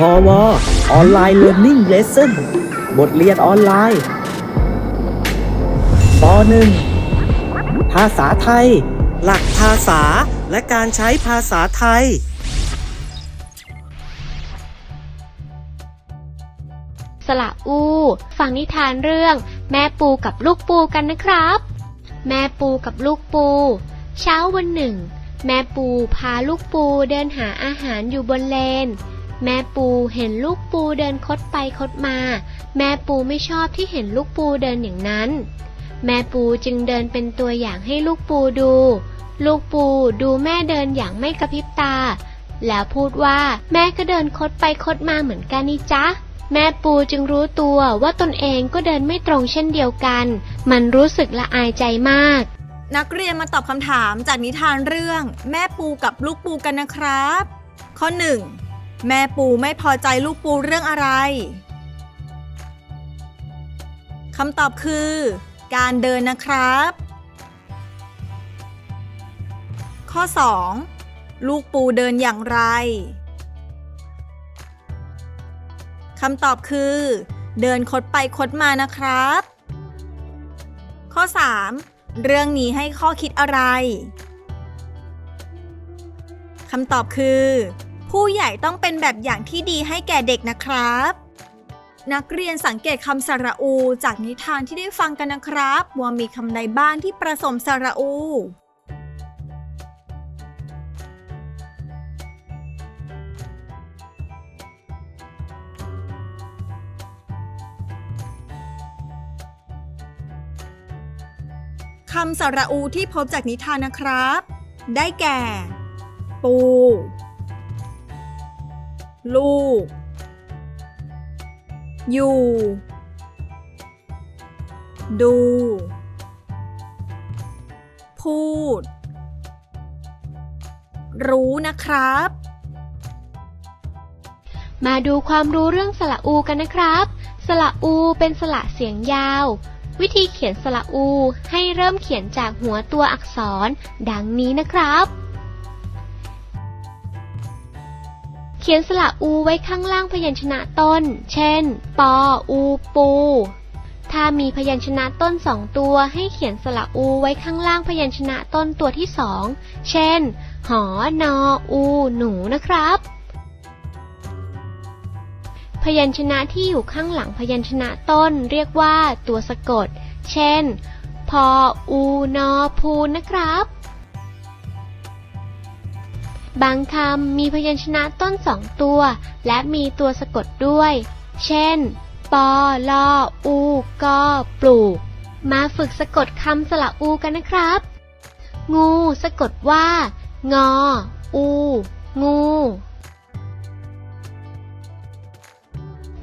พอวออนไลน์เรียน i ิ่งเลสเซ่นบทเรียนออนไลน์ป .1 ภาษาไทย หลักภาษาและการใช้ภาษาไทย สละอู ฟังนิทานเรื่อง แม่ปูกับลูกปูกันนะครับ แม่ปูกับลูกปู เช้าวันหนึ่ง แม่ปูพาลูกปูเดินหาอาหารอยู่บนเลน แม่ปูเห็นลูกปูเดินคดไปคดมา แม่ปูไม่ชอบที่เห็นลูกปูเดินอย่างนั้น แม่ปูจึงเดินเป็นตัวอย่างให้ลูกปูดู ลูกปูดูแม่เดินอย่างไม่กระพริบตา แล้วพูดว่าแม่ก็เดินคดไปคดมาเหมือนกันนี่จ๊ะแม่ปูจึงรู้ตัวว่าตนเองก็เดินไม่ตรงเช่นเดียวกัน มันรู้สึกละอายใจมาก นักเรียนมาตอบคำถามจากนิทานเรื่อง แม่ปูกับลูกปูกันนะครับ ข้อ 1. แม่ปูไม่พอใจลูกปูเรื่องอะไร คำตอบคือ การเดินนะครับ ข้อ 2. ลูกปูเดินอย่างไร คำตอบคือ เดินคดไปคดมานะครับ ข้อ 3. เรื่องนี้ให้ข้อคิดอะไร คำตอบคือ ผู้ใหญ่ต้องเป็นแบบอย่างที่ดีให้แก่เด็กนะครับ นักเรียนสังเกตคำสระอู จากนิทานที่ได้ฟังกันนะครับว่ามีคำใดบ้างที่ประสมสระอูคำสระอูที่พบจากนิทานนะครับ ได้แก่ ปู ลูก อยู่ ดู พูด รู้นะครับ มาดูความรู้เรื่องสระอูกันนะครับ สระอูเป็นสระเสียงยาว วิธีเขียนสระอูให้เริ่มเขียนจากหัวตัวอักษร ดังนี้นะครับ ขียนสระอูไว้ข้างล่างพยัญชนะต้น เช่น ปอ อู ปู ถ้ามีพยัญชนะต้นสองตัวให้เขียนสระอูไว้ข้างล่างพยัญชนะต้นตัวที่สอง เช่น หอ นอ อู หนูนะครับ พยัญชนะที่อยู่ข้างหลังพยัญชนะต้นเรียกว่าตัวสะกด เช่น พอ อู นอ พู นะครับ บางคำมีพยัญชนะต้นสองตัว และมีตัวสะกดด้วย เช่น ปอลออูกอปลูก มาฝึกสะกดคำสระอูกันนะครับ งูสะกดว่า งอ อู งู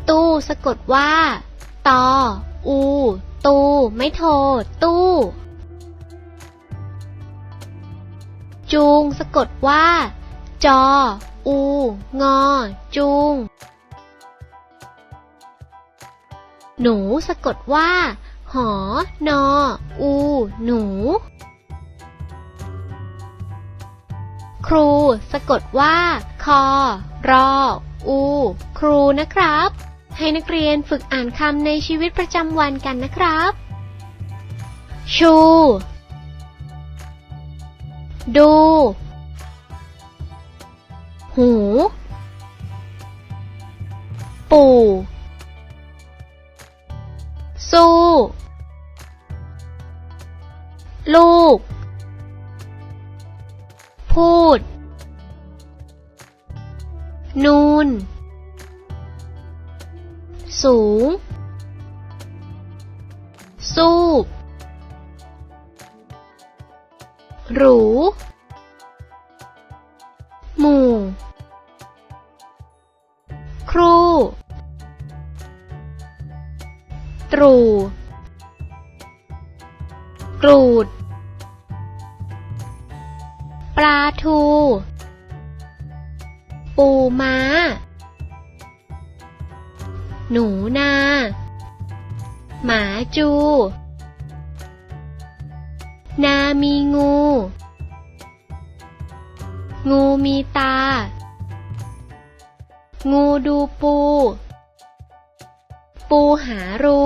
ตู้สะกดว่า ตอ อู ตู ไม่โท ตู้จูงสะกดว่า จอ อู งอ จูง หนูสะกดว่า หอ นอ อู หนู ครูสะกดว่า คอ รอ อู ครูนะครับ ให้นักเรียนฝึกอ่านคำในชีวิตประจำวันกันนะครับ ชู ดู ลูก พูด นูน สูง สูบหรู หมู่ ครู ตรู กรูด ปลาทู ปูม้า หนูนา หมาจู นามีงู งูมีตา งูดูปู ปูหารู